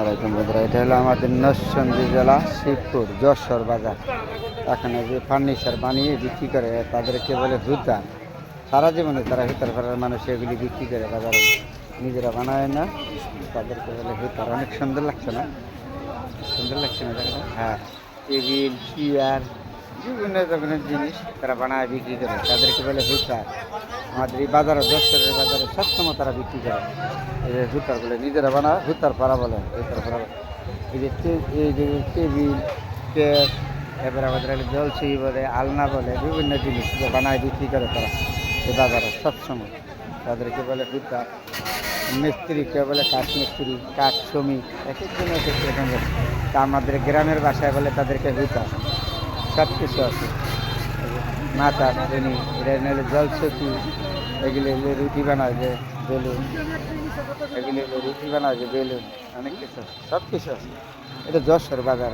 আলাইকুম বন্ধুরা, এটা হলো আমাদের নরসিংদী জেলা শিবপুর যশোর বাজার। এখানে যে ফার্নিচার বানিয়ে বিক্রি করে তাদেরকে বলে হুতার সারা জীবনে তারা হুতার ফেরার মানুষ, এগুলি বিক্রি করে বাজারে নিজেরা বানায় না। তাদেরকে বলে হুতার অনেক সুন্দর লাগছে না? সুন্দর লাগছে না হ্যাঁ টেবিল, চেয়ার, বিভিন্ন ধরনের জিনিস তারা বানায় বিক্রি করে। তাদেরকে বলে হুতার আমাদের এই বাজারে দশের বাজারে সবসময় তারা বিক্রি করে। এই যে হুতার বলে, নিজেরা বানা হুতার পাড়া বলে হুতার পাড়া এই যে এই যে টেবিল কেক এবারে আমাদের জলসি বলে, আলনা বলে, বিভিন্ন জিনিস বানায় বিক্রি করে তারা এই বাজারে সবসময়। তাদেরকে বলে হুতার মিস্ত্রিকে বলে কাঠ মিস্ত্রি, কাঠ শ্রমিক, এক একজন এক এক রকম তা আমাদের গ্রামের বাসায় বলে তাদেরকে হুতার সব কিছু আছে। মাথা ট্রেনি এটা নাহলে জল চকি এগুলো হলো রুটি বানায় যে বেলুন। এগুলো হলো রুটি বানায় যে বেলুন। অনেক কিছু সব কিছু আছে। এটা যশোর বাজার।